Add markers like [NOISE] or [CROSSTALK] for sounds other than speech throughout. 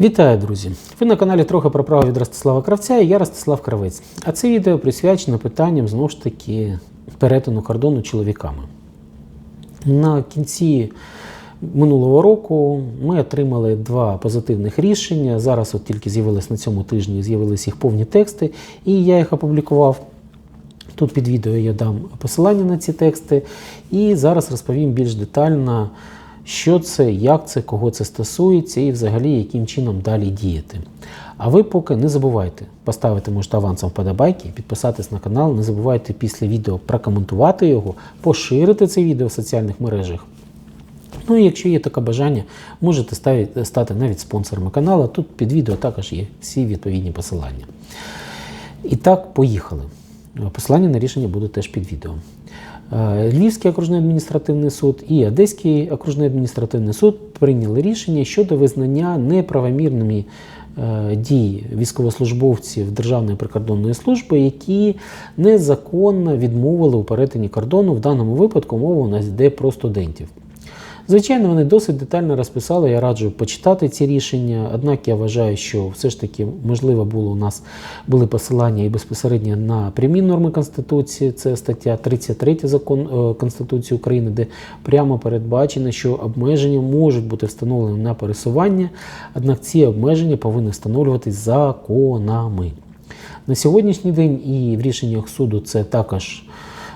Вітаю, друзі! Ви на каналі трохи про право від Ростислава Кравця і я Ростислав Кравець. А це відео присвячено питанням знову ж таки перетину кордону чоловіками. На кінці минулого року ми отримали два позитивних рішення. Зараз от тільки з'явились на цьому тижні, з'явились їх повні тексти, і я їх опублікував. Тут під відео я дам посилання на ці тексти, і зараз розповім більш детально, що це, як це, кого це стосується, і взагалі яким чином далі діяти. А ви поки не забувайте поставити можете авансом вподобайки, підписатись на канал. Не забувайте після відео прокоментувати його, поширити це відео в соціальних мережах. Ну і якщо є таке бажання, можете ставити, стати навіть спонсорами каналу. Тут під відео також є всі відповідні посилання. І так, поїхали. Посилання на рішення буде теж під відео. Е, Львівський окружний адміністративний суд і Одеський окружний адміністративний суд прийняли рішення щодо визнання неправомірними е, дій військовослужбовців Державної прикордонної служби, які незаконно відмовили у перетині кордону. В даному випадку мова у нас йде про студентів. Звичайно, вони досить детально розписали. Я раджу почитати ці рішення. Однак я вважаю, що все ж таки можливо було у нас були посилання і безпосередньо на прямі норми Конституції. Це стаття 33 закон е, Конституції України, де прямо передбачено, що обмеження можуть бути встановлені на пересування, однак ці обмеження повинні встановлюватись законами. На сьогоднішній день і в рішеннях суду це також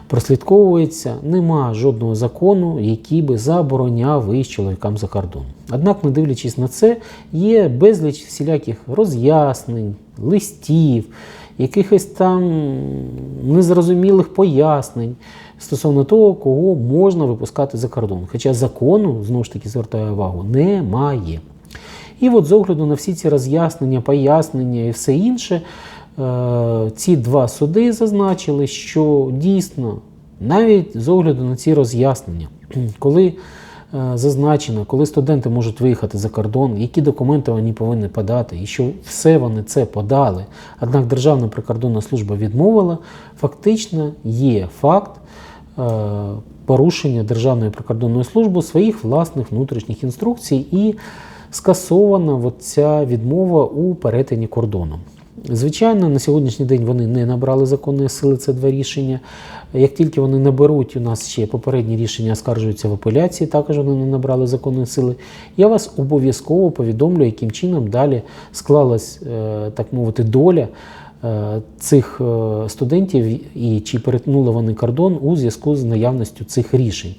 прослідковується, нема жодного закону, який би забороняв виїзд чоловікам за кордон. Однак, не дивлячись на це, є безліч всіляких роз'яснень, листів, якихось там незрозумілих пояснень стосовно того, кого можна випускати за кордон. Хоча закону, знову ж таки, звертаю увагу, немає. І от з огляду на всі ці роз'яснення, пояснення і все інше, ці два суди зазначили, що дійсно, навіть з огляду на ці роз'яснення, [CLEARS THROAT] коли е, зазначено, коли студенти можуть виїхати за кордон, які документи вони повинні подати, і що все вони це подали, однак Державна прикордонна служба відмовила, фактично є факт. е, Порушення Державної прикордонної служби своїх власних внутрішніх інструкцій і скасована ця відмова у перетині кордону. Звичайно, на сьогоднішній день вони не набрали законної сили це два рішення. Як тільки вони наберуть, у нас ще попередні рішення оскаржуються в апеляції, також вони не набрали законної сили. Я вас обов'язково повідомлю, яким чином далі склалась, е, так мовити, доля е, цих е, студентів і чи перетнули вони кордон у зв'язку з наявністю цих рішень.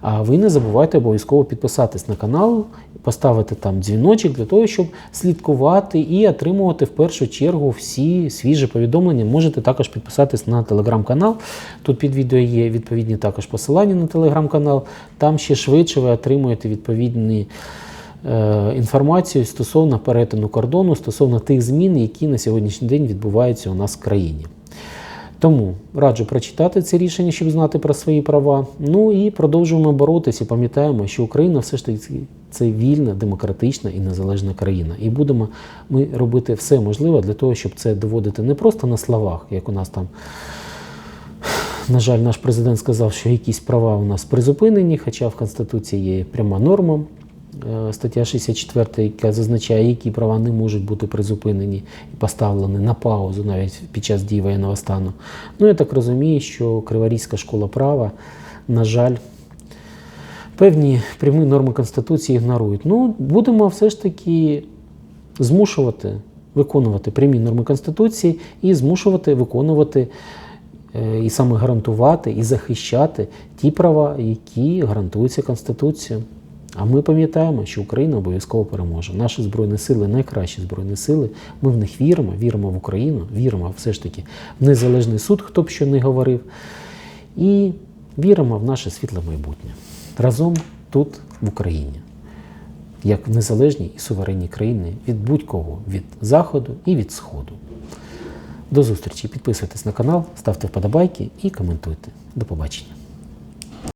А ви не забувайте обов'язково підписатись на канал, поставити там дзвіночок для того, щоб слідкувати і отримувати в першу чергу всі свіжі повідомлення. Можете також підписатись на телеграм-канал. Тут під відео є відповідні також посилання на телеграм-канал. Там ще швидше ви отримуєте відповідні. е, Інформацію стосовно перетину кордону, стосовно тих змін, які на сьогоднішній день відбуваються у нас в країні. Тому раджу прочитати це рішення, щоб знати про свої права. Ну і продовжуємо боротися. Пам'ятаємо, що Україна все ж таки це вільна, демократична і незалежна країна. І будемо ми робити все можливе для того, щоб це доводити не просто на словах, як у нас там. На жаль, наш президент сказав, що якісь права у нас призупинені, хоча в Конституції є пряма норма, стаття 64, яка зазначає, які права не можуть бути призупинені і поставлені на паузу навіть під час дії воєнного стану. Ну, я так розумію, що Криворізька школа права, на жаль, певні прямі норми Конституції ігнорують. Ну, будемо все ж таки змушувати виконувати прямі норми Конституції і змушувати виконувати е, і саме гарантувати і захищати ті права, які гарантуються Конституцією. А ми пам'ятаємо, що Україна обов'язково переможе. Наші збройні сили найкращі збройні сили. Ми в них віримо, віримо в Україну, віримо все ж таки в незалежний суд, хто б що не говорив, і віримо в наше світле майбутнє разом тут, в Україні, як в незалежній і суверенній країні від будь-кого, від заходу і від сходу. До зустрічі. Підписуйтесь на канал, ставте вподобайки і коментуйте. До побачення.